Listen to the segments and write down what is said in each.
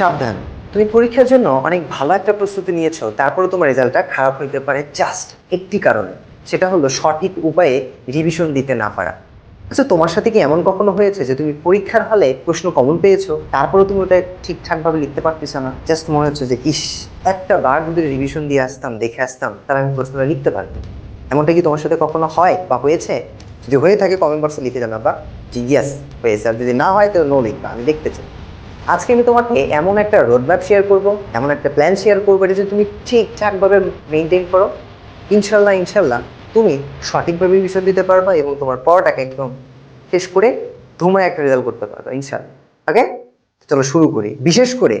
সাবধান। তুমি পরীক্ষার জন্য অনেক ভালো একটা প্রস্তুতি নিয়েছো, তারপরে তোমার রেজাল্টটা খারাপ হইতে পারে জাস্ট একটি কারণে। সেটা হলো সঠিক উপায়ে রিভিশন দিতে না পারা। আচ্ছা তোমার সাথে কি এমন কখনো হয়েছে যে তুমি পরীক্ষার হলে প্রশ্ন কমন পেয়েছ তারপরে তুমি ওটা ঠিকঠাকভাবে লিখতে পারতেছো না? জাস্ট মনে হচ্ছে যে, ইস, একটা বার যদি রিভিশন দিয়ে আসতাম, দেখে আসতাম, তাহলে আমি প্রশ্নটা লিখতে পারতাম। এমনটা কি তোমার সাথে কখনো হয় বা হয়েছে? যদি হয়ে থাকে কমেন্ট বক্সে লিখে জানাবা। যে ইয়েস হয়েছে। আর যদি না হয়, তাহলে নো লিখবা। আমি দেখতে চাই। আজকে আমি তোমাকে এমন একটা রোডম্যাপ শেয়ার করব, এমন একটা প্ল্যান শেয়ার করব এটা যদি তুমি ঠিকঠাকভাবে মেনটেন করো, ইনশাল্লাহ ইনশাল্লাহ তুমি সঠিকভাবে বিষয় দিতে পারবা এবং তোমার পড়াটাকে একদম শেষ করে ধুমায় একটা রেজাল্ট করতে পারবা, ইনশাল্লাহ। ওকে চলো শুরু করি। বিশেষ করে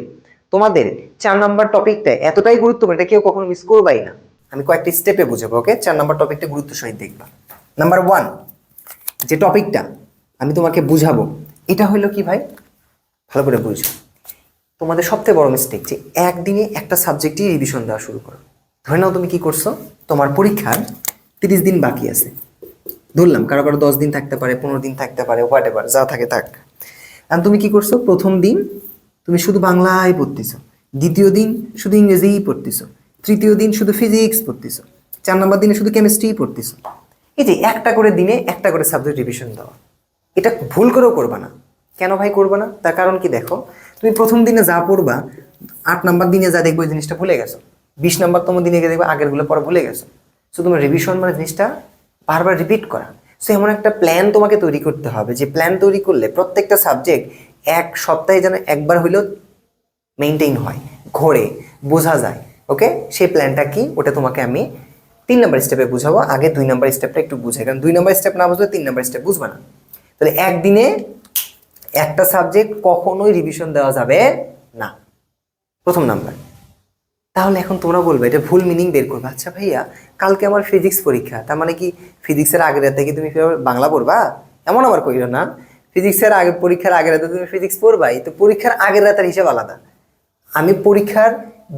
তোমাদের চার নাম্বার টপিকটা এতটাই গুরুত্বপূর্ণ, এটা কেউ কখনো মিস করবাই না। আমি কয়েকটি স্টেপে বুঝাবো ওকে চার নাম্বার টপিকটা গুরুত্ব সহিত দেখবা। নাম্বার ওয়ান যে টপিকটা আমি তোমাকে বুঝাবো, এটা হলো কি ভাই? ভালো করে বুঝো। তোমাদের সবথেকে বড় মিস্টেক যে একদিনে একটা সাবজেক্টই রিভিশন দেওয়া শুরু করো। ধরে নাও তুমি কি করছ? তোমার পরীক্ষার তিরিশ দিন বাকি আছে। ধরলাম কারও কারও দশ দিন থাকতে পারে, পনেরো দিন থাকতে পারে হোয়াট এভার যা থাকে থাক। আর তুমি কি করছ? প্রথম দিন তুমি শুধু বাংলায় পড়তেছো। দ্বিতীয় দিন শুধু ইংরেজিই পড়তেছো। তৃতীয় দিন শুধু ফিজিক্স পড়তেছো। চার নম্বর দিনে শুধু কেমিস্ট্রিই পড়তেছো। এই যে একটা করে দিনে একটা করে সাবজেক্ট রিভিশন দেওয়া। এটা ভুল করেও করবা না। কেন ভাই করবে না? তার কারণ কি দেখো, তুমি প্রথম দিনে যা পড়বা, আট নাম্বার দিনে যা দেখবে ওই জিনিসটা ভুলে গেছো। বিশ নাম্বার তোমার দিনে গিয়ে দেখবে আগেরগুলো পরে ভুলে গেছো। সো তোমার রিভিশন মানে জিনিসটা বারবার রিপিট করা। সো এমন একটা প্ল্যান তোমাকে তৈরি করতে হবে। যে প্ল্যান তৈরি করলে প্রত্যেকটা সাবজেক্ট এক সপ্তাহে যেন একবার হইলেও মেনটেন হয়, ঘোরে, বোঝা যায়। ওকে সেই প্ল্যানটা কি? ওটা তোমাকে আমি তিন নাম্বার স্টেপে বুঝাবো। আগে দুই নাম্বার স্টেপটা একটু বুঝে কারণ দুই নাম্বার স্টেপ না বুঝলে তিন নাম্বার স্টেপ বুঝবে না। তাহলে একদিনে একটা সাবজেক্ট কখনোই রিভিশন দেওয়া যাবে না। প্রথম নাম্বার তাহলে এখন তোমরা বলবে, এটা ভুল মিনিং বের করবে। আচ্ছা ভাইয়া, কালকে আমার ফিজিক্স পরীক্ষা, তার মানে কি ফিজিক্সের আগের রাতে কি তুমি বাংলা পড়বা? এমন আবার কইরো না ফিজিক্সের আগে, পরীক্ষার আগের রাতে তুমি ফিজিক্স পড়বাই, তো পরীক্ষার আগের রাতের হিসাব আলাদা। আমি পরীক্ষার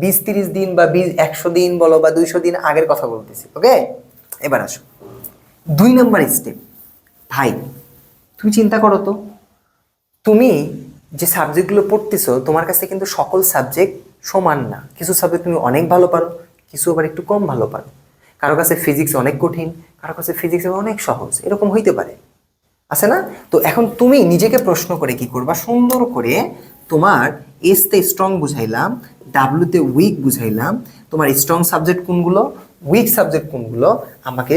বিশ তিরিশ দিন বা বিশ একশো দিন বলো বা দুইশো দিন আগের কথা বলতেছি ওকে এবার আসো। দুই নম্বর স্টেপ ভাই, তুমি চিন্তা করো তো। তুমি যে সাবজেক্টগুলো পড়তেছো, তোমার কাছে কিন্তু সকল সাবজেক্ট সমান না। কিছু সাবজেক্ট তুমি অনেক ভালো পারো, কিছু আবার একটু কম ভালো পারো। কারও কাছে ফিজিক্স অনেক কঠিন, কারও কাছে ফিজিক্স অনেক সহজ, এরকম হইতে পারে। আছে না? তো এখন তুমি নিজেকে প্রশ্ন করে কি করবা? সুন্দর করে তোমার এসতে স্ট্রং বুঝাইলাম ডাব্লুতে উইক বুঝাইলাম, তোমার স্ট্রং সাবজেক্ট কোনগুলো? উইক সাবজেক্ট কোনগুলো? আমাকে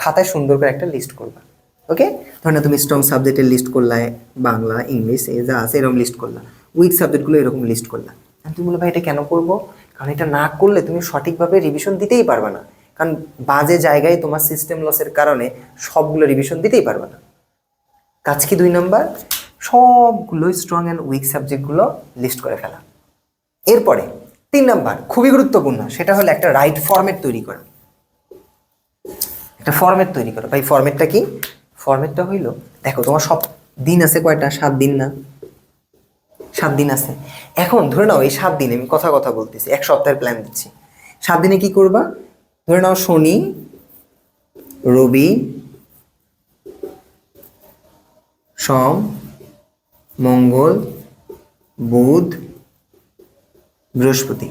খাতায় সুন্দর করে একটা লিস্ট করবা। ওকে ধর তুমি স্ট্রং সাবজেক্টের লিস্ট করলা, বাংলা ইংলিশ এ যা আছে এরকম লিস্ট করলা। উইক সাবজেক্টগুলো এরকম লিস্ট করলা। তুমি বলো ভাই, এটা কেন করব? কারণ এটা না করলে তুমি সঠিকভাবে রিভিশন দিতেই পারবে না। কারণ বাজে জায়গায় তোমার সিস্টেম লসের কারণে সবগুলো রিভিশন দিতেই পারবে না। কাজ কি দুই নম্বর সবগুলো স্ট্রং অ্যান্ড উইক সাবজেক্টগুলো লিস্ট করে ফেলা। এরপরে, তিন নাম্বার, খুবই গুরুত্বপূর্ণ, সেটা হলো একটা রাইট ফরম্যাট তৈরি করা। একটা ফরম্যাট তৈরি করো। ভাই ফরম্যাটটা কি? ফরম্যাটটা হইল, দেখো তোমার সব দিন আছে কয়টা? সাত দিন না? সাত দিন আছে। এখন ধরে নাও এই সাত দিনে আমি কথা কথা বলতেছি, এক সপ্তাহের প্ল্যান দিচ্ছি। সাত দিনে কি করবা? ধরে নাও শনি, রবি, সোম, মঙ্গল, বুধ, বৃহস্পতি।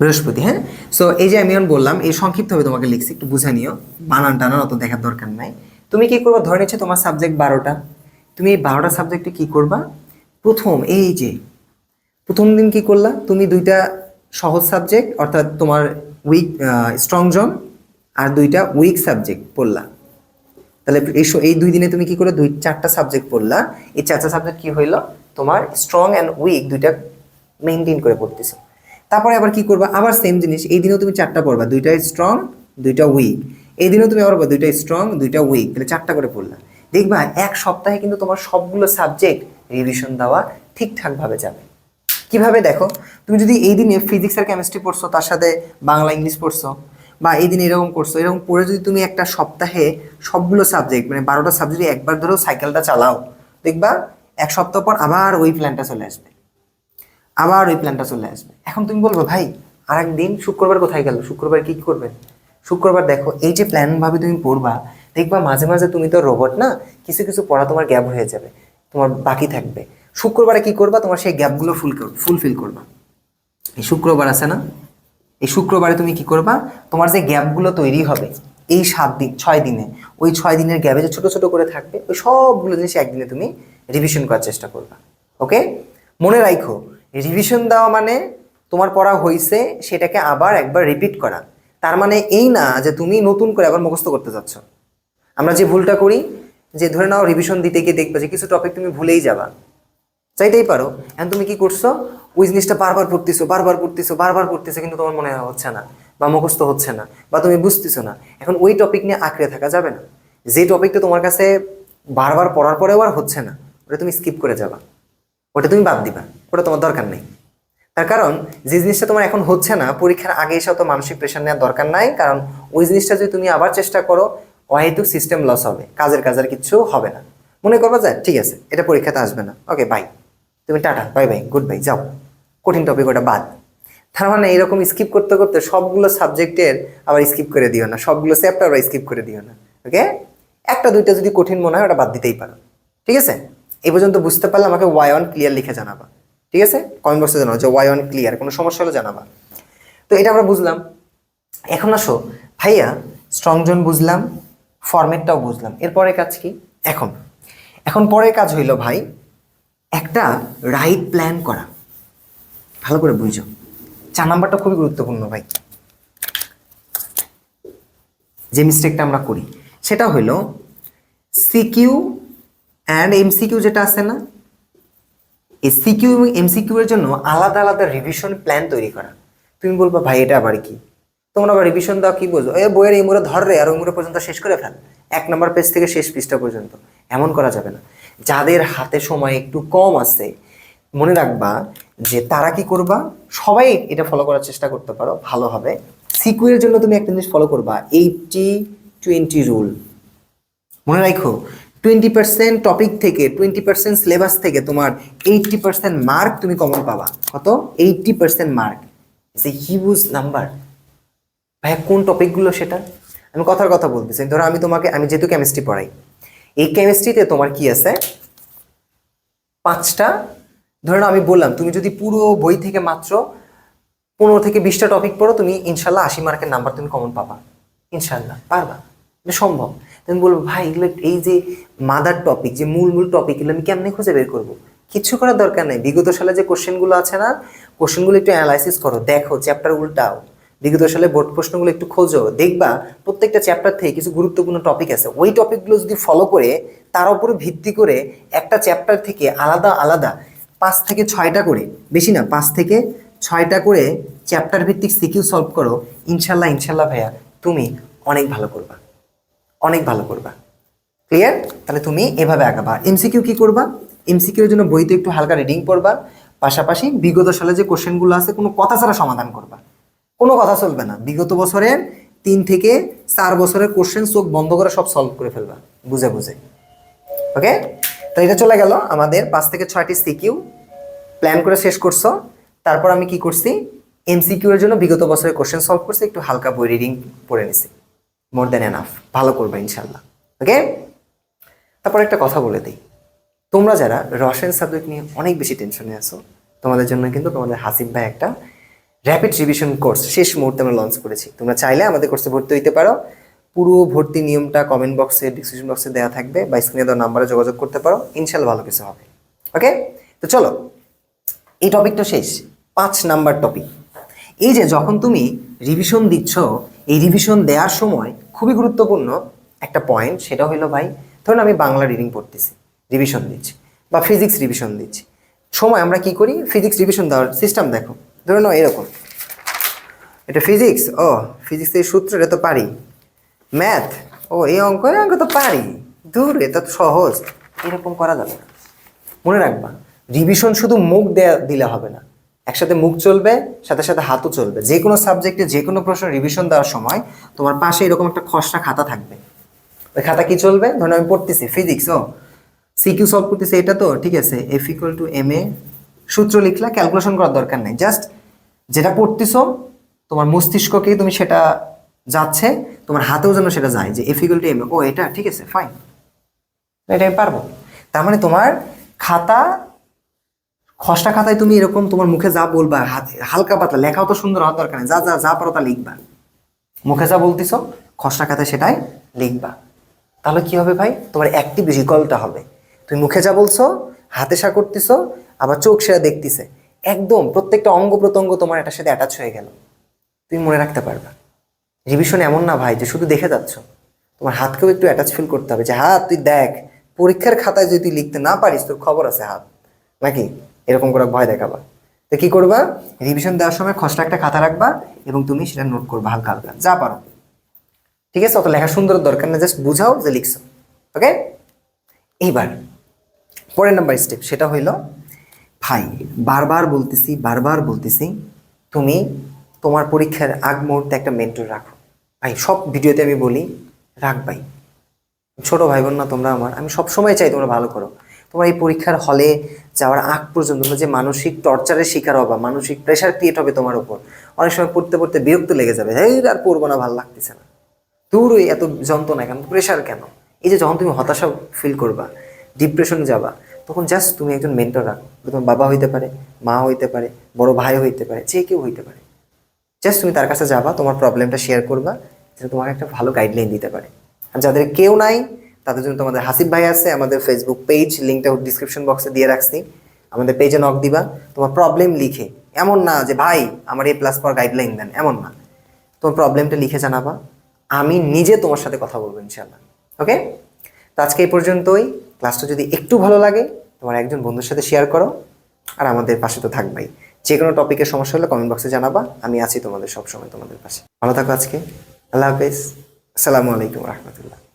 বৃহস্পতি হ্যাঁ? সো এই যে আমি এখন বললাম, এই সংক্ষিপ্তভাবে তোমাকে লিখছি, একটু বুঝে নিও। বানান টানান অত দেখার দরকার নাই। তুমি কি করবা? ধরে নিচ্ছে তোমার সাবজেক্ট বারোটা। তুমি এই বারোটা সাবজেক্টে কি করবা? প্রথম, এই যে, প্রথম দিন কি করলা? তুমি দুইটা সহজ সাবজেক্ট অর্থাৎ তোমার উইক স্ট্রং জোন আর দুইটা উইক সাবজেক্ট পড়লা। তাহলে এই এই দুই দিনে তুমি কি করে? দুই, চারটা সাবজেক্ট পড়লা। এই চারটা সাবজেক্ট কি হইল? তোমার স্ট্রং অ্যান্ড উইক দুইটা মেনটেন করে পড়তেছো। তারপরে আবার কি করবা? আবার সেম জিনিস। এই দিনেও তুমি চারটা পড়বা। দুইটা স্ট্রং দুইটা উইক এই দিনেও তুমি আবার দুইটা স্ট্রং দুইটা উইক তাহলে চারটা করে পড়লা। দেখবা, এক সপ্তাহে কিন্তু তোমার সবগুলো সাবজেক্ট রিভিশন দেওয়া ঠিকঠাকভাবে যাবে। কীভাবে? দেখো, তুমি যদি এই দিনে ফিজিক্স আর কেমিস্ট্রি পড়ছো, তার সাথে বাংলা ইংলিশ পড়ছো, বা এই দিন এরকম করছ, এরকম পড়ে যদি তুমি একটা সপ্তাহে সবগুলো সাবজেক্ট মানে বারোটা সাবজেক্ট একবার ধরেও সাইকেলটা চালাও, দেখবা, এক সপ্তাহ পর আবার ওই প্ল্যানটা চলে আসবে। আবার ওই প্ল্যানটা চলে আসবে। এখন তুমি বলব, ভাই আর একদিন শুক্রবার কোথায় গেল? শুক্রবার কি করবে? শুক্রবার দেখো, এই যে প্ল্যান ভাবে তুমি পড়বা, দেখবা মাঝে মাঝে তুমি তো রোবট না, কিছু কিছু পড়া তোমার গ্যাপ হয়ে যাবে, তোমার বাকি থাকবে। শুক্রবারে কি করবা? তোমার সেই গ্যাপগুলো ফুল ফুলফিল করবা। এই শুক্রবার আছে না? এই শুক্রবারে তুমি কি করবা? তোমার যে গ্যাপগুলো তৈরি হবে, এই সাত দিন, ছয় দিনে, ওই ছয় দিনের গ্যাপে যে ছোট ছোট করে থাকবে, ওই সবগুলো জিনিস একদিনে তুমি রিভিশন করার চেষ্টা করবা। ওকে মনে রাখো রিভিশন দেওয়া মানে তোমার পড়া হয়েছে সেটাকে আবার একবার রিপিট করা। তার মানে এই না যে তুমি নতুন করে আবার মুখস্থ করতে যাচ্ছ। আমরা যে ভুলটা করি, যে ধরে নাও রিভিশন দিতে গিয়ে দেখবে যে কিছু টপিক তুমি ভুলেই যাবা। চাইতেই পারো। এখন তুমি কি করছ? ওই জিনিসটা বারবার পড়তেছো বারবার পড়তেছো বারবার পড়তেছো, কিন্তু তোমার মনে হচ্ছে না বা মুখস্থ হচ্ছে না বা তুমি বুঝতেছো না। এখন ওই টপিক নিয়ে আঁকড়ে থাকা যাবে না। যে টপিকটা তোমার কাছে বারবার পড়ার পরেও আর হচ্ছে না, ওটা তুমি স্কিপ করে যাবা। ওটা তুমি বাদ দিবা, ওটা তোমার দরকার নেই। তার কারণ, যে জিনিসটা তোমার এখন হচ্ছে না, পরীক্ষার আগে এসে তো মানসিক প্রেশার নেওয়ার দরকার নাই, কারণ ওই জিনিসটা যদি তুমি আবার চেষ্টা করো অহেতু সিস্টেম লস হবে, কাজের কাজের কিচ্ছু হবে না। মনে করবা যায় ঠিক আছে, এটা পরীক্ষাতে আসবে না। ওকে বাই তুমি tata bye bye good bye যাও। কঠিন টপিক ওটা বাদ। তার মানে এরকম স্কিপ করতে করতে সবগুলো সাবজেক্টের আবার স্কিপ করে দিও না, সবগুলো চ্যাপ্টার আবার স্কিপ করে দিও না। ওকে একটা, দুইটা যদি কঠিন মনে হয়, ওটা বাদ দিতেই পারো। ঠিক আছে? এই পর্যন্ত বুঝতে পারলে আমাকে ওয়াই অন ক্লিয়ার লিখে জানাবা। ঠিক আছে? কমেন্ট বক্সে জানাব যে ওয়াই অন ক্লিয়ার কোনো সমস্যা হলে জানাবা। তো এটা আমরা বুঝলাম। এখন আসো। ভাইয়া স্ট্রং জোন বুঝলাম ফরম্যাটটাও বুঝলাম। এরপরে কাজ কি? এখন। এখন পরের কাজ হইল ভাই, একটা রাইট প্ল্যান করা। ভালো করে বুঝো। চার নাম্বারটা খুবই গুরুত্বপূর্ণ ভাই। যে মিস্টেকটা আমরা করি, সেটা হইল সিকিউ অ্যান্ড এমসিকিউ যেটা আছে না এই সিকিউ এবং এমসিকিউ এর জন্য আলাদা আলাদা রিভিশন প্ল্যান তৈরি করা। তুমি বলবা, ভাই, এটা আবার কি? তোমরা আবার রিভিশন দাও কি বোঝো? এ, বইয়ের এই মুড়ে ধর রে, আর ওই মুড়ে পর্যন্ত শেষ করে ফেল। এক নম্বর পেজ থেকে শেষ পৃষ্ঠা পর্যন্ত। এমন করা যাবে না। যাদের হাতে সময় একটু কম আছে, মনে রাখবা যে তারা কি করবা? সবাই এটা ফলো করার চেষ্টা করতে পারো, ভালো হবে। সিকিউর জন্য তুমি একটা জিনিস ফলো করবা এইটটি টোয়েন্টি রুল মনে রাখো টোয়েন্টি পার্সেন্ট টপিক থেকে টোয়েন্টি পার্সেন্ট সিলেবাস থেকে তোমার এইটটি পার্সেন্ট মার্ক তুমি কমন পাবা। কত? Eighty percent mark it's a huge number ভাইয়া, কোন টপিকগুলো সেটা? আমি কথার কথা বলতেছি। ধরো আমি তোমাকে, আমি যেহেতু কেমিস্ট্রি পড়াই, এই কেমিস্ট্রিতে তোমার কি আছে? পাঁচটা। ধরে আমি বললাম, তুমি যদি পুরো বই থেকে মাত্র পনেরো থেকে বিশটা টপিক পড়ো, তুমি ইনশাল্লাহ আশি মার্কের নাম্বার তুমি কমন পাবা। ইনশাল্লাহ, পারবা? সম্ভব। তুমি বলব, ভাই, এগুলো এই যে মাদার টপিক যে মূল মূল টপিক এগুলো আমি কেমনে খুঁজে বের করব? কিচ্ছু করার দরকার নেই। বিগত সালে যে কোশ্চেনগুলো আছে না কোশ্চেনগুলো একটু অ্যানালাইসিস করো, দেখো চ্যাপ্টার উল্টাও। বিগত সালে বোর্ড প্রশ্নগুলো একটু খোঁজো, দেখবা প্রত্যেকটা চ্যাপ্টার থেকে কিছু গুরুত্বপূর্ণ টপিক আছে। ওই টপিকগুলো যদি ফলো করে, তার উপরে ভিত্তি করে একটা চ্যাপ্টার থেকে আলাদা আলাদা পাঁচ থেকে ছয়টা করে, বেশি না, পাঁচ থেকে ছয়টা করে চ্যাপ্টার ভিত্তিক সিকিউ সলভ করো। ইনশাল্লাহ ইনশাল্লাহ ভাইয়া, তুমি অনেক ভালো করবা। অনেক ভালো করবা। ক্লিয়ার তাহলে তুমি এভাবে আগাবা। এমসিকিউ কি করবা? এমসিকিউ এর জন্য বইতে একটু হালকা রিডিং পড়বা। পাশাপাশি বিগত সালে যে কোশ্চেনগুলো আছে, কোনো কথা ছাড়া সমাধান করবা। কোনো কথা চলবে না। বিগত বছরের তিন থেকে চার বছরের কোশ্চেন চোখ বন্ধ করে সব সলভ করে ফেলবা। বুঝে বুঝে। ওকে তো এটা চলে গেল আমাদের পাঁচ থেকে ছয়টি সিকিউ প্ল্যান করে শেষ করছ। তারপর আমি কি করছি? এমসিকিউ এর জন্য বিগত বছরের কোশ্চেন সলভ করছি। একটু হালকা বই রিডিং পড়ে নিছি। মোর দেন এনাফ ভালো করবে ইনশাল্লাহ ওকে তারপর একটা কথা বলে দিই। তোমরা যারা রসায়ন সাবজেক্ট নিয়ে অনেক বেশি টেনশনে আছো, তোমাদের জন্য কিন্তু তোমাদের হাসিব ভাই একটা র্যাপিড রিভিশন কোর্স শেষ মুহূর্তে আমরা লঞ্চ করেছি। তোমরা চাইলে আমাদের কোর্সে ভর্তি হইতে পারো। পুরো ভর্তি নিয়মটা কমেন্ট বক্সে ডিসক্রিপশন বক্সে দেওয়া থাকবে বা স্ক্রিনে দেওয়া নাম্বারে যোগাযোগ করতে পারো। ইনশাল্লাহ ভালো কিছু হবে। ওকে তো চলো, এই টপিকটা শেষ। পাঁচ নাম্বার টপিক এই যে যখন তুমি রিভিশন দিচ্ছ, এই রিভিশন দেওয়ার সময় খুবই গুরুত্বপূর্ণ একটা পয়েন্ট সেটা হলো ভাই, ধরুন আমি বাংলা রিডিং পড়তেছি রিভিশন দিচ্ছি বা ফিজিক্স রিভিশন দিচ্ছি। সময় আমরা কি করি? ফিজিক্স রিভিশন দেওয়ার সিস্টেম দেখো, ধরে নাও এরকম। এটা ফিজিক্স ও ফিজিক্সের সূত্র, এটা তো পারি। ম্যাথ ও এই অঙ্ক এই অঙ্ক তো পারি। দূর এটা তো সহজ, এরকম করা যাবে না। মনে রাখবা রিভিশন শুধু মুখ দেয়া, দিলে হবে না। একসাথে মুখ চলবে, সাথে সাথে হাতও চলবে। যে কোনো সাবজেক্টে যে কোনো প্রশ্ন রিভিশন দেওয়ার সময় তোমার পাশে এরকম একটা খসড়া খাতা থাকবে। ওই খাতা কি চলবে? ধরুন আমি পড়তেছি ফিজিক্স ও। সিকিউ সলভ করতেছি এটা তো, ঠিক আছে। F equal to M A সূত্র লিখলা ক্যালকুলেশন করার দরকার নেই। জাস্ট যেটা পড়তেছো, তোমার মস্তিষ্ককেই তুমি সেটা যাচ্ছে, তোমার হাতেও যেন সেটা যায় যে F equal to M A ও এটা, ঠিক আছে ফাইন এটা আমি পারব। তার মানে তোমার খাতা খসটা খাতায় তুমি এরকম তোমার মুখে যা বলবা হালকা পাতলা, লেখাও তো সুন্দর হওয়ার দরকার নেই। যা যা যা পারো তা লিখবা। মুখে যা বলতেছ, খসড়া খাতায় সেটাই লিখবা। তাহলে কি হবে ভাই? তোমার অ্যাক্টিভ রিকলটা হবে। তুমি মুখে যা বলছো, হাতে সা করতেছো, আবার চোখ সেটা দেখতেছে। একদম প্রত্যেকটা অঙ্গ প্রত্যঙ্গ তোমার এটার সাথে অ্যাটাচ হয়ে গেল। তুমি মনে রাখতে পারবা। রিভিশন এমন না ভাই, যে শুধু দেখে যাচ্ছ। তোমার হাতকেও একটু অ্যাটাচ ফিল করতে হবে যে হাত তুই দেখ, পরীক্ষার খাতায় যদি তুই লিখতে না পারিস, তোর খবর আছে হাত। নাকি? এরকম করে ভয় দেখাবা। তো কি করবা? রিভিশন দেওয়ার সময় খসড়া একটা খাতা রাখবা এবং তুমি সেটা নোট করবা হালকা হালকা, যা পারো। ঠিক আছে? অত লেখা সুন্দর দরকার না জাস্ট বুঝাও, যে লিখছো। ওকে এইবার পরের নাম্বার স্টেপ সেটা হইল, ভাই, বারবার বলতেছি বারবার বলতেছি, তুমি তোমার পরীক্ষার আগ মুহূর্তে একটা মেন্টর রাখো। ভাই, সব ভিডিওতে আমি বলি, রাখ ভাই। ছোট ভাই বোন না তোমরা আমার, আমি সব সময় চাই তোমরা ভালো করো। তোমার এই পরীক্ষার হলে যাওয়ার আগ পর্যন্ত যে মানসিক টর্চারের শিকার হবা, মানসিক প্রেশার ক্রিয়েট হবে তোমার উপর। অনেক সময় পড়তে পড়তে বিরক্ত লেগে যাবে এই আর পড়ব না, ভালো লাগতেছে না। দূর ওই এত যন্ত্রণা কেন? প্রেশার কেন? এই যে যখন তুমি হতাশা ফিল করবা ডিপ্রেশনে যাবা, তখন জাস্ট তুমি একজন মেন্টর রাখো। তোমার বাবা হইতে পারে, মা হইতে পারে, বড় ভাই হইতে পারে, যে কেউ হইতে পারে। জাস্ট তুমি তার কাছে যাবা, তোমার প্রবলেমটা শেয়ার করবা যেটা তোমাকে একটা ভালো গাইডলাইন দিতে পারে। আর যাদের কেউ নাই তাদের জন্য তোমাদের হাসিব ভাই আছে, আমাদের ফেসবুক পেজ লিঙ্কটা ডিসক্রিপশন বক্সে দিয়ে রাখছি। আমাদের পেজে নক দিবা, তোমার প্রবলেম লিখে। এমন না যে, ভাই, আমার এ প্লাস পর গাইডলাইন দেন। এমন না। তোমার প্রবলেমটা লিখে জানাবা। আমি নিজে তোমার সাথে কথা বলব ইনশাল্লাহ ওকে তো আজকে এই পর্যন্তই। ক্লাসটা যদি একটু ভালো লাগে, তোমার একজন বন্ধুর সাথে শেয়ার করো। আর আমাদের পাশে তো থাকবাই। যে কোনো টপিকের সমস্যা হলে কমেন্ট বক্সে জানাবা। আমি আছি তোমাদের সবসময় তোমাদের পাশে। ভালো থাকো আজকে। আল্লাহ হাফেজ। আসসালামু আলাইকুম রহমতুল্লাহ।